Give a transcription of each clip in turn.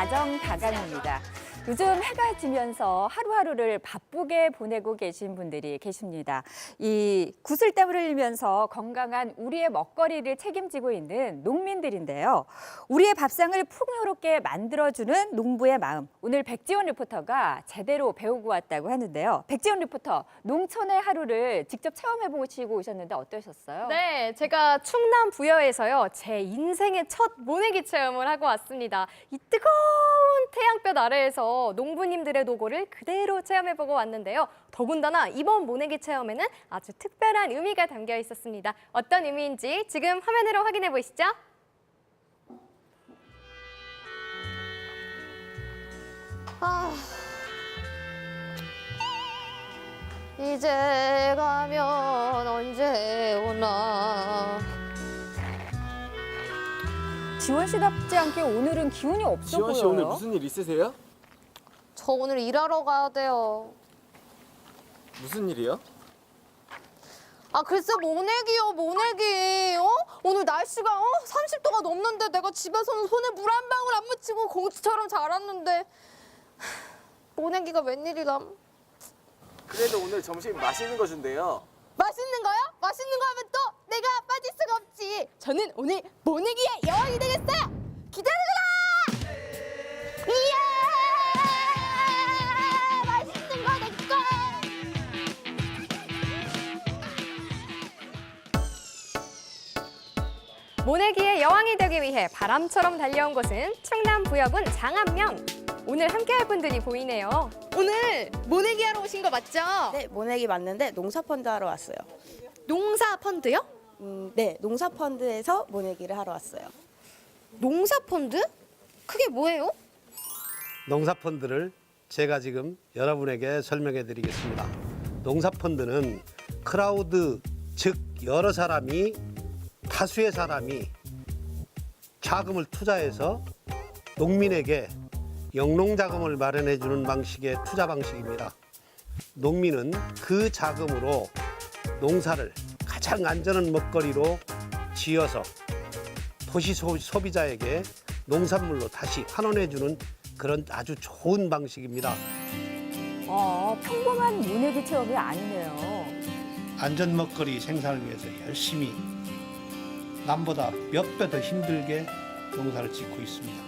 가정 다강입니다. 요즘 해가 지면서 하루하루를 바쁘게 보내고 계신 분들이 계십니다. 이 구슬 땀을 흘리면서 건강한 우리의 먹거리를 책임지고 있는 농민들인데요. 우리의 밥상을 풍요롭게 만들어주는 농부의 마음. 오늘 백지원 리포터가 제대로 배우고 왔다고 하는데요. 백지원 리포터, 농촌의 하루를 직접 체험해보시고 오셨는데 어떠셨어요? 네, 제가 충남 부여에서요. 제 인생의 첫 모내기 체험을 하고 왔습니다. 이 뜨거운 태양볕 아래에서 농부님들의 노고를 그대로 체험해보고 왔는데요. 더군다나 이번 모내기 체험에는 아주 특별한 의미가 담겨 있었습니다. 어떤 의미인지 지금 화면으로 확인해 보시죠. 아, 이제 가면 언제 오나. 지원 씨답지 않게 오늘은 기운이 없어 지원 씨 보여요. 오늘 무슨 일 있으세요? 저 오늘 일하러 가야 돼요. 무슨 일이요? 아 글쎄 모내기요 모내기 어? 오늘 날씨가 어? 30도가 넘는데 내가 집에서는 손에 물 한 방울 안 묻히고 공주처럼 자랐는데 모내기가 웬일이람 그래도 오늘 점심 맛있는 거 준대요. 맛있는 거요? 맛있는 거 하면 또 내가 빠질 수가 없지 저는 오늘 모내기의 여왕이 되겠어요 기다려라 이야 모내기의 여왕이 되기 위해 바람처럼 달려온 곳은 충남 부여군 장안면. 오늘 함께할 분들이 보이네요. 오늘 모내기 하러 오신 거 맞죠? 네, 모내기 맞는데 농사펀드 하러 왔어요. 농사 펀드요? 음, 네, 농사펀드에서 모내기를 하러 왔어요. 농사 펀드? 그게 뭐예요? 농사펀드를 제가 지금 여러분에게 설명해 드리겠습니다. 농사펀드는 크라우드, 즉 여러 사람이 다수의 사람이 자금을 투자해서 농민에게 영농 자금을 마련해 주는 방식의 투자 방식입니다. 농민은 그 자금으로 농사를 가장 안전한 먹거리로 지어서 도시 소- 소비자에게 농산물로 다시 환원해 주는 그런 아주 좋은 방식입니다. 어, 평범한 모내기 체험이 아니네요. 안전 먹거리 생산을 위해서 열심히 남보다 몇 배 더 힘들게 농사를 짓고 있습니다.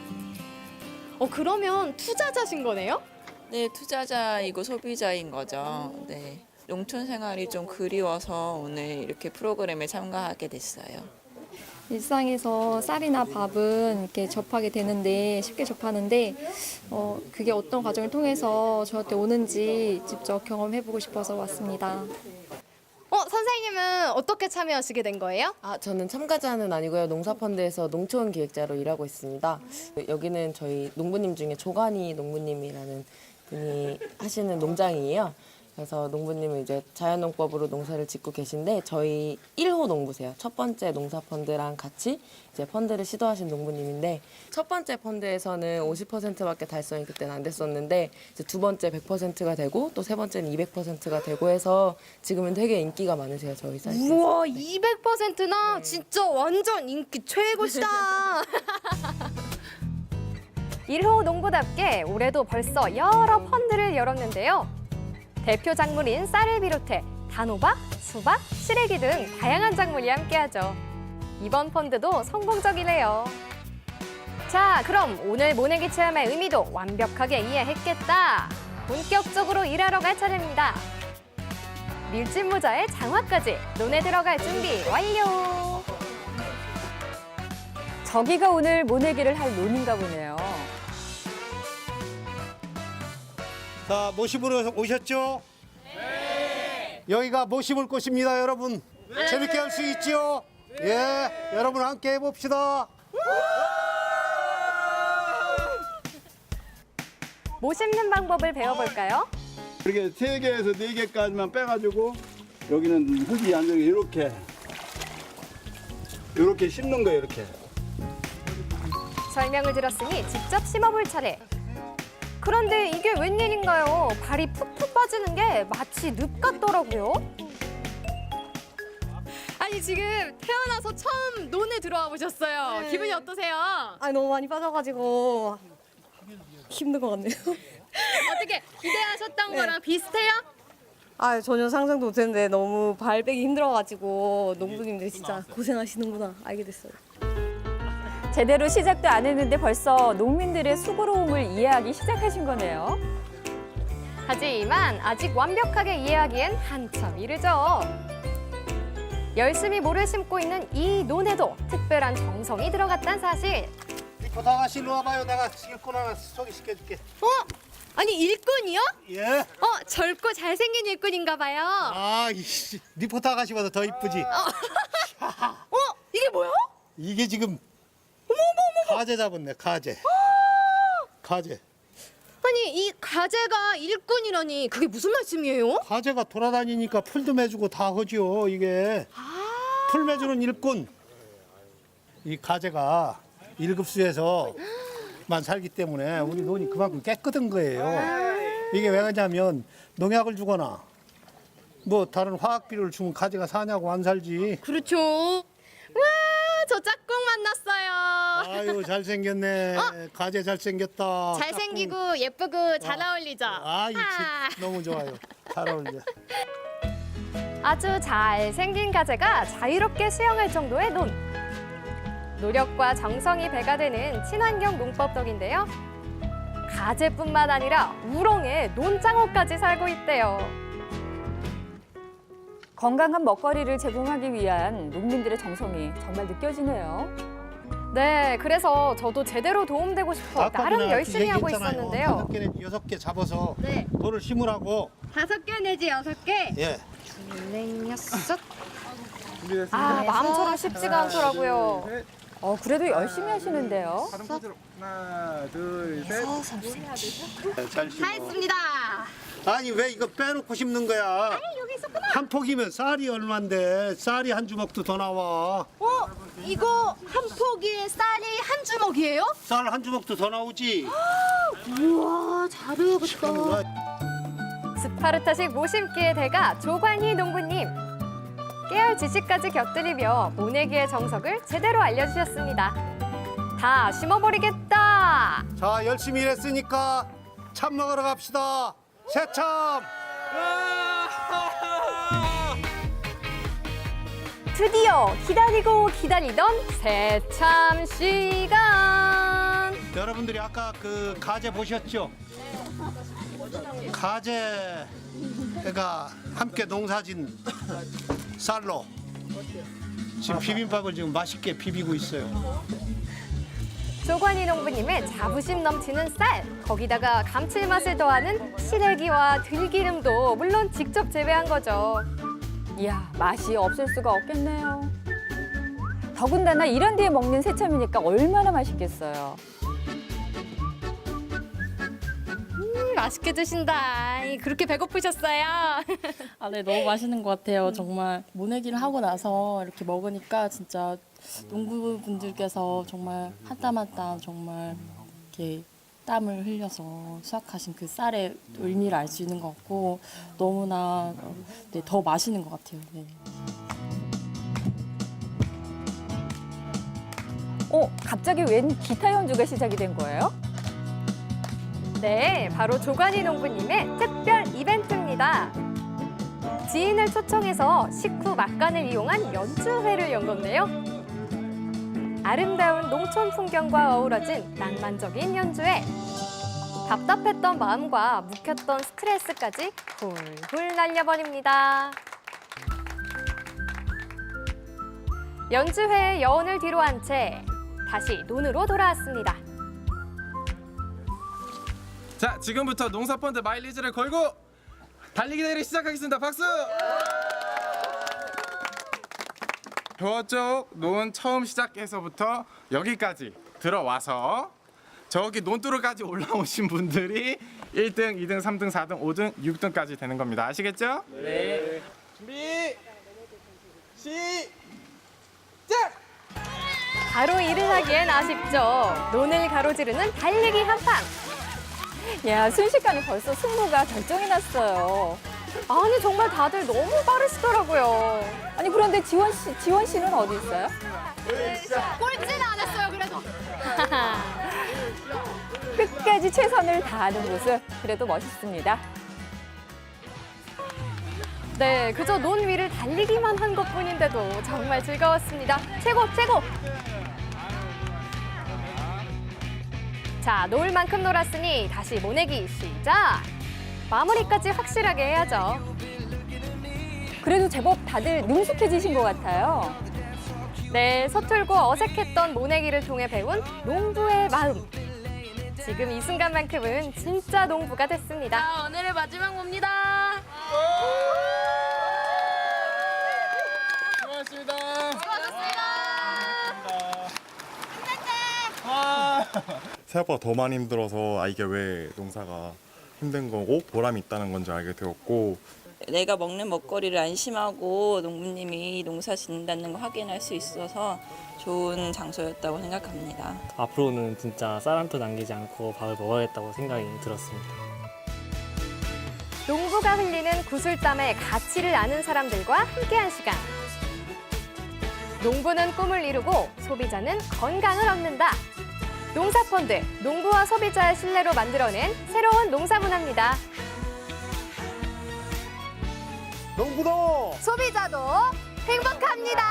어 그러면 투자자신 거네요? 네, 투자자이고 소비자인 거죠. 네. 농촌 생활이 좀 그리워서 오늘 이렇게 프로그램에 참가하게 됐어요. 일상에서 쌀이나 밥은 이렇게 접하게 되는데 쉽게 접하는데 어, 그게 어떤 과정을 통해서 저한테 오는지 직접 경험해보고 싶어서 왔습니다. 어 선생님은 어떻게 참여하시게 된 거예요? 아, 저는 참가자는 아니고요. 농사펀드에서 농촌 기획자로 일하고 있습니다. 여기는 저희 농부님 중에 조간이 농부님이라는 분이 하시는 농장이에요. 그래서 농부님은 이제 자연농법으로 농사를 짓고 계신데 저희 1호 농부세요. 첫 번째 농사 펀드랑 같이 이제 펀드를 시도하신 농부님인데 첫 번째 펀드에서는 50%밖에 달성이 그때는 안 됐었는데 이제 두 번째 100%가 되고 또 세 번째는 200%가 되고 해서 지금은 되게 인기가 많으세요. 저희 사이트에서. 우와 200%나 진짜 완전 인기 최고시다. 1호 농부답게 올해도 벌써 여러 펀드를 열었는데요. 대표 작물인 쌀을 비롯해 단호박, 수박, 시래기 등 다양한 작물이 함께하죠. 이번 펀드도 성공적이래요. 자, 그럼 오늘 모내기 체험의 의미도 완벽하게 이해했겠다. 본격적으로 일하러 갈 차례입니다. 밀짚 모자에 장화까지 논에 들어갈 준비 완료. 저기가 오늘 모내기를 할 논인가 보네요. 자, 모심으로 오셨죠? 네. 여기가 모심을 꽃입니다, 여러분. 재밌게 할 수 있죠? 예, 여러분 함께 해봅시다. 모 심는 방법을 배워볼까요? 이렇게 세 개에서 네 개까지만 빼가지고 여기는 흙이 안 되게 이렇게 이렇게 심는 거예요 이렇게 설명을 들었으니 직접 심어볼 차례. 그런데 이게 웬일인가요? 발이 푹푹 빠지는 게 마치 늪 같더라고요. 아, 아니 지금 태어나서 처음 논에 들어와 보셨어요. 기분이 어떠세요? 아 너무 많이 빠져가지고 힘든 것 같네요. 어떻게 기대하셨던 거랑 비슷해요? 아 전혀 상상도 못했는데 너무 발 빼기 힘들어가지고 농부님들이 진짜 고생하시는구나 알게 됐어요. 제대로 시작도 안 했는데 벌써 농민들의 수고로움을 이해하기 시작하신 거네요. 하지만 아직 완벽하게 이해하기엔 한참 이르죠. 열심히 모를 심고 있는 이 논에도 특별한 정성이 들어갔단 사실. 아가씨 일로 와봐요. 내가 일꾼 하나 소개시켜줄게. 어? 아니 일꾼이요? 예. 어 젊고 잘생긴 일꾼인가 봐요. 아, 이 리포터 아가씨보다 더 이쁘지. 어? 이게 뭐야? 이게 지금 가재 잡았네. 가재. 가재. 아니 이 가재가 일꾼이라니 그게 무슨 말씀이에요? 가재가 돌아다니니까 풀도 매주고 다 하죠. 이게 풀 매주는 일꾼. 이 가재가 일급수에서만 살기 때문에 우리 논이 그만큼 깨끗한 거예요. 이게 왜 그러냐면 농약을 주거나 뭐 다른 화학비료를 주면 가재가 사냐고 안 살지. 그렇죠. 와, 저 짝꿍 만났어요. 아유 잘생겼네. 가재 잘생겼다. 잘생기고 예쁘고 잘 어울리죠. 아, 이 아. 집 너무 좋아요. 잘 어울려. 아주 잘생긴 가재가 자유롭게 수영할 정도의 논. 노력과 정성이 배가 되는 친환경 농법 덕인데요. 가재뿐만 아니라 우렁에 논장어까지 살고 있대요. 건강한 먹거리를 제공하기 위한 농민들의 정성이 정말 느껴지네요. 네, 그래서 저도 제대로 도움되고 싶어 나름 내가 열심히 하고. 있었는데요. 다섯 개 내지 여섯 개 잡아서 네, 돌을 심으라고. 다섯 개 내지 여섯 개. 예. 네, 여섯. 아, 마음처럼 쉽지가 않더라고요. 어, 그래도 열심히 하시는데요. 하나, 둘, 셋. 잘 심어. 다 했습니다. 아니 왜 이거 빼놓고 심는 거야? 한 폭이면 쌀이 얼만데 쌀이 한 주먹도 더 나와. 어? 이거 한 포기에 쌀이 한 주먹이에요? 쌀 한 주먹도 더 나오지. 우와, 잘해야겠다. 스파르타식 모심기의 대가 조관희 농부님. 깨알 지식까지 곁들이며 모내기의 정석을 제대로 알려주셨습니다. 다 심어버리겠다. 자 열심히 일했으니까 참 먹으러 갑시다. 새참. 드디어 기다리고 기다리던 새참 시간. 여러분들이 아까 그 가재 보셨죠? 가재가 함께 농사진 쌀로 지금 비빔밥을 지금 맛있게 비비고 있어요. 조관희 농부님의 자부심 넘치는 쌀, 거기다가 감칠맛을 더하는 시래기와 들기름도 물론 직접 재배한 거죠. 이야, 맛이 없을 수가 없겠네요. 더군다나 이런 데에 먹는 새참이니까 얼마나 맛있겠어요. 음, 맛있게 드신다. 그렇게 배고프셨어요? 아, 네, 너무 맛있는 것 같아요. 정말 모내기를 하고 나서 이렇게 먹으니까 진짜 농부분들께서 정말 한 땀 한 땀 정말 이렇게 땀을 흘려서 수확하신 그 쌀의 의미를 알 수 있는 것 같고 너무나 네, 더 맛있는 것 같아요. 네. 어, 갑자기 웬 기타 연주가 시작이 된 거예요? 네, 바로 조관희 농부님의 특별 이벤트입니다. 지인을 초청해서 식후 막간을 이용한 연주회를 연 건데요. 아름다운 농촌 풍경과 어우러진 낭만적인 연주회. 답답했던 마음과 묵혔던 스트레스까지 훌훌 날려버립니다. 연주회의 여운을 뒤로 한 채 다시 논으로 돌아왔습니다. 자, 지금부터 농사펀드 마일리지를 걸고 달리기 대회를 시작하겠습니다. 박수! 저쪽 논 처음 시작해서부터 여기까지 들어와서 저기 논두루까지 올라오신 분들이 1등, 2등, 3등, 4등, 5등, 6등까지 되는 겁니다. 아시겠죠? 네. 준비 시작! 바로 일을 하기엔 아쉽죠. 논을 가로지르는 달리기 한판. 야, 순식간에 벌써 승부가 결정이 났어요. 아니 정말 다들 너무 빠르시더라고요. 아니 그런데 지원 씨 지원 씨는 어디 있어요? 꼴찌는 안 했어요 그래도. 끝까지 최선을 다하는 모습 그래도 멋있습니다. 네, 그저 논 위를 달리기만 한 것뿐인데도 정말 즐거웠습니다. 최고, 최고! 자, 놀 만큼 놀았으니 다시 모내기 시작! 마무리까지 확실하게 해야죠. 그래도 제법 다들 능숙해지신 것 같아요. 네, 서툴고 어색했던 모내기를 통해 배운 농부의 마음. 지금 이 순간만큼은 진짜 농부가 됐습니다. 오늘의 마지막 봅니다. 수고하셨습니다. 생각보다 더 많이 힘들어서 아 이게 왜 농사가 힘든 거고 보람이 있다는 건지 알게 되었고 내가 먹는 먹거리를 안심하고 농부님이 농사 짓는다는 거 확인할 수 있어서 좋은 장소였다고 생각합니다. 앞으로는 진짜 쌀한톨 남기지 않고 밥을 먹어야겠다고 생각이 들었습니다. 농부가 흘리는 구슬땀의 가치를 아는 사람들과 함께한 시간. 농부는 꿈을 이루고 소비자는 건강을 얻는다. 농사펀드, 농부와 소비자의 신뢰로 만들어낸 새로운 농사 문화입니다. 농부도 소비자도 행복합니다.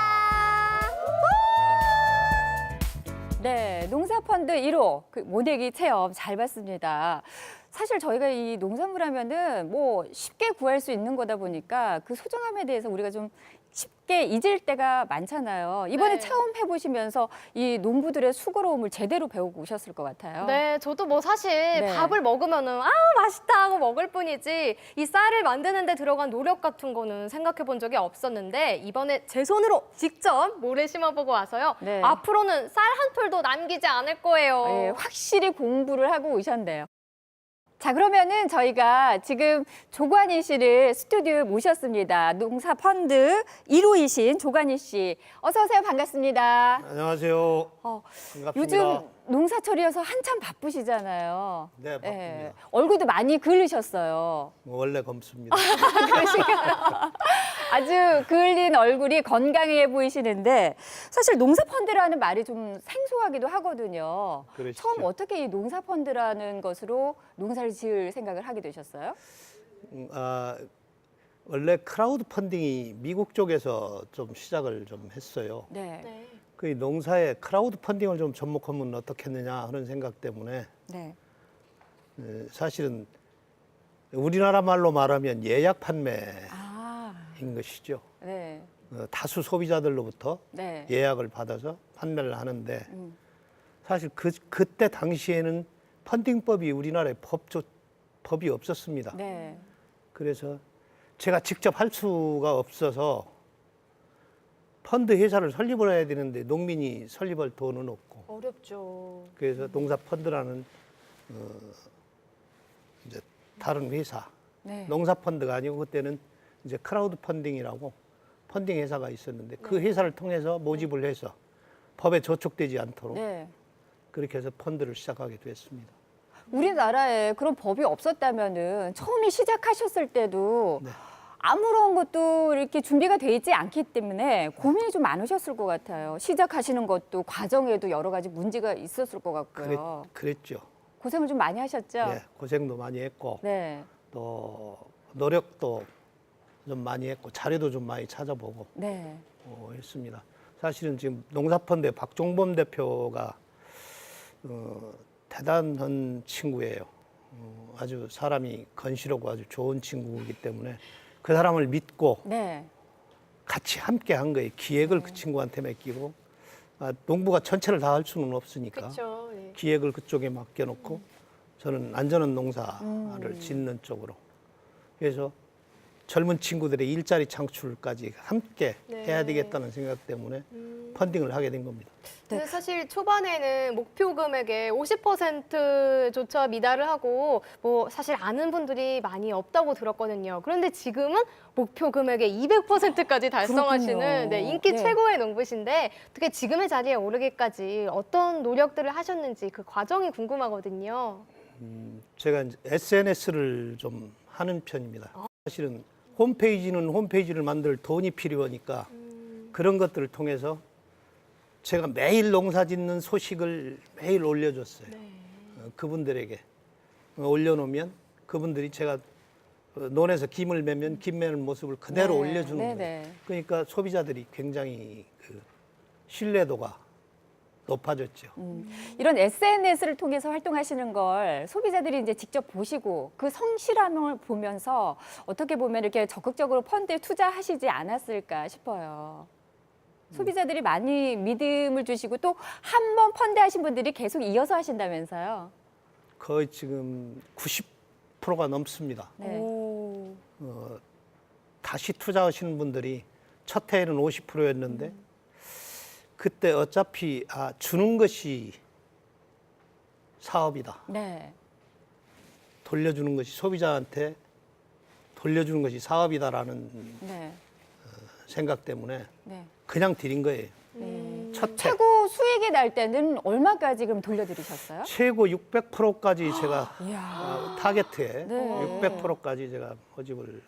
네, 농사펀드 1호 그 모내기 체험 잘 봤습니다. 사실 저희가 이 농산물 하면은 뭐 쉽게 구할 수 있는 거다 보니까 그 소중함에 대해서 우리가 좀 쉽게 잊을 때가 많잖아요. 이번에 네. 체험 해보시면서 이 농부들의 수고로움을 제대로 배우고 오셨을 것 같아요. 네, 저도 뭐 사실 네. 밥을 먹으면은 아 맛있다 하고 먹을 뿐이지 이 쌀을 만드는데 들어간 노력 같은 거는 생각해 본 적이 없었는데 이번에 제 손으로 직접 모래 심어보고 와서요. 네. 앞으로는 쌀 한 톨도 남기지 않을 거예요. 예, 확실히 공부를 하고 오셨네요. 자, 그러면은 저희가 지금 조관희 씨를 스튜디오에 모셨습니다. 농사 펀드 1호이신 조관희 씨. 어서 오세요. 반갑습니다. 안녕하세요. 어, 반갑습니다. 요즘 농사철이어서 한참 바쁘시잖아요. 네, 바쁩니다. 예, 얼굴도 많이 그으셨어요. 뭐 원래 검습니다. 아주 그을린 얼굴이 건강해 보이시는데 사실 농사펀드라는 말이 좀 생소하기도 하거든요. 그러시죠. 처음 어떻게 이 농사펀드라는 것으로 농사를 지을 생각을 하게 되셨어요? 음, 아, 원래 크라우드 펀딩이 미국 쪽에서 좀 시작을 좀 했어요. 네. 그 농사에 크라우드 펀딩을 좀 접목하면 어떻겠느냐 하는 생각 때문에 네. 에, 사실은 우리나라 말로 말하면 예약 판매인 아, 것이죠. 네. 어, 다수 소비자들로부터 네. 예약을 받아서 판매를 하는데 음. 사실 그 그때 당시에는 펀딩법이 우리나라에 법조, 법이 없었습니다. 네. 그래서 제가 직접 할 수가 없어서 펀드 회사를 설립을 해야 되는데 농민이 설립할 돈은 없고 어렵죠. 그래서 농사 펀드라는 어, 이제 다른 회사 네. 농사 펀드가 아니고 그때는 이제 크라우드 펀딩이라고 펀딩 회사가 있었는데 그 회사를 통해서 모집을 해서 법에 저촉되지 않도록 네. 그렇게 해서 펀드를 시작하게 됐습니다. 우리나라에 그런 법이 없었다면은 처음에 시작하셨을 때도 네. 아무런 것도 이렇게 준비가 돼 있지 않기 때문에 고민이 좀 많으셨을 것 같아요. 시작하시는 것도 과정에도 여러 가지 문제가 있었을 것 같고요. 그랬, 죠 고생을 좀 많이 하셨죠? 예, 고생도 많이 했고 네. 또 노력도 좀 많이 했고 자료도 좀 많이 찾아보고 네. 어, 했습니다. 사실은 지금 농사펀드 박종범 대표가 어, 대단한 친구예요. 어, 아주 사람이 건실하고 아주 좋은 친구이기 때문에 그 사람을 믿고 네. 같이 함께 한 거예요. 기획을 그 친구한테 맡기고 아, 농부가 전체를 다 할 수는 없으니까 그렇죠. 네. 기획을 그쪽에 맡겨놓고 저는 안전한 농사를 짓는 쪽으로 그래서 젊은 친구들의 일자리 창출까지 함께 네. 해야 되겠다는 생각 때문에 펀딩을 하게 된 겁니다. 근데 사실 초반에는 목표 금액의 50%조차 미달을 하고 뭐 사실 아는 분들이 많이 없다고 들었거든요. 그런데 지금은 목표 금액의 200%까지 달성하시는 그렇군요. 네, 인기 네. 최고의 농부신데 어떻게 지금의 자리에 오르기까지 어떤 노력들을 하셨는지 그 과정이 궁금하거든요. 제가 SNS를 좀 하는 편입니다. 사실은 홈페이지는 홈페이지를 만들 돈이 필요하니까 그런 것들을 통해서 제가 매일 농사 짓는 소식을 매일 올려줬어요. 어, 그분들에게 어, 올려놓으면 그분들이 제가 어, 논에서 김을 매면 김 매는 모습을 그대로 네, 올려주는 네, 거예요. 네. 그러니까 소비자들이 굉장히 그 신뢰도가 높아졌죠. 이런 SNS를 통해서 활동하시는 걸 소비자들이 이제 직접 보시고 그 성실함을 보면서 어떻게 보면 이렇게 적극적으로 펀드에 투자하시지 않았을까 싶어요. 소비자들이 많이 믿음을 주시고 또 한 번 펀드 하신 분들이 계속 이어서 하신다면서요. 거의 지금 90%가 넘습니다. 네. 어, 다시 투자하시는 분들이 첫 해에는 50%였는데 그때 어차피 아, 주는 것이 사업이다. 네. 돌려주는 것이 소비자한테 돌려주는 것이 사업이다라는 네. 생각 때문에 네. 그냥 드린 거예요. 네. 첫 해. 최고 수익이 날 때는 얼마까지 그럼 돌려드리셨어요? 최고 600%까지 제가 이야. 어, 타겟에 네. 600%까지 제가 모집을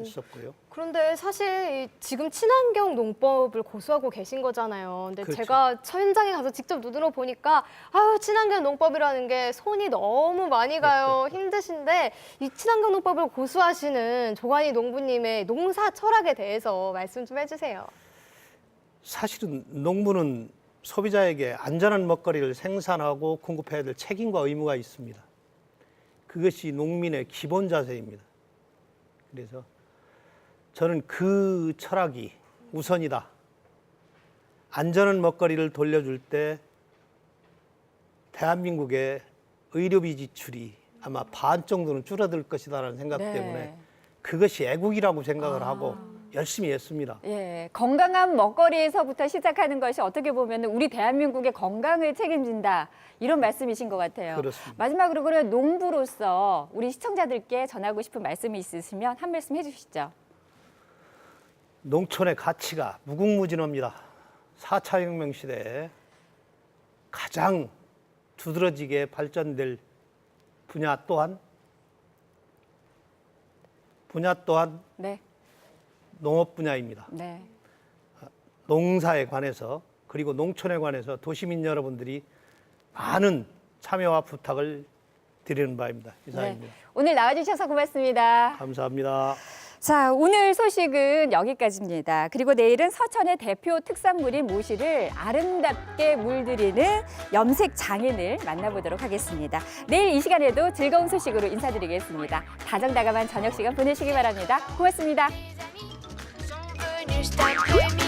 했었고요. 그런데 사실 이 지금 친환경 농법을 고수하고 계신 거잖아요. 근데 그렇죠. 제가 저 현장에 가서 직접 눈으로 보니까 아유 친환경 농법이라는 게 손이 너무 많이 가요. 힘드신데 이 친환경 농법을 고수하시는 조관희 농부님의 농사 철학에 대해서 말씀 좀 해주세요. 사실은 농부는 소비자에게 안전한 먹거리를 생산하고 공급해야 될 책임과 의무가 있습니다. 그것이 농민의 기본 자세입니다. 그래서 저는 그 철학이 우선이다. 안전한 먹거리를 돌려줄 때 대한민국의 의료비 지출이 아마 반 정도는 줄어들 것이다라는 생각 네. 때문에 그것이 애국이라고 생각을 아. 하고 열심히 했습니다. 예, 건강한 먹거리에서부터 시작하는 것이 어떻게 보면 우리 대한민국의 건강을 책임진다 이런 말씀이신 것 같아요. 그렇습니다. 마지막으로 그러면 농부로서 우리 시청자들께 전하고 싶은 말씀이 있으시면 한 말씀 해주시죠. 농촌의 가치가 무궁무진합니다. 4차 혁명 시대에 가장 두드러지게 발전될 분야 또한 분야 또한 네, 농업 분야입니다. 네, 농사에 관해서 그리고 농촌에 관해서 도시민 여러분들이 많은 참여와 부탁을 드리는 바입니다. 네. 이상입니다. 오늘 나와주셔서 고맙습니다. 감사합니다. 자, 오늘 소식은 여기까지입니다. 그리고 내일은 서천의 대표 특산물인 모시를 아름답게 물들이는 염색 장인을 만나보도록 하겠습니다. 내일 이 시간에도 즐거운 소식으로 인사드리겠습니다. 다정다감한 저녁 시간 보내시기 바랍니다. 고맙습니다. stop doing.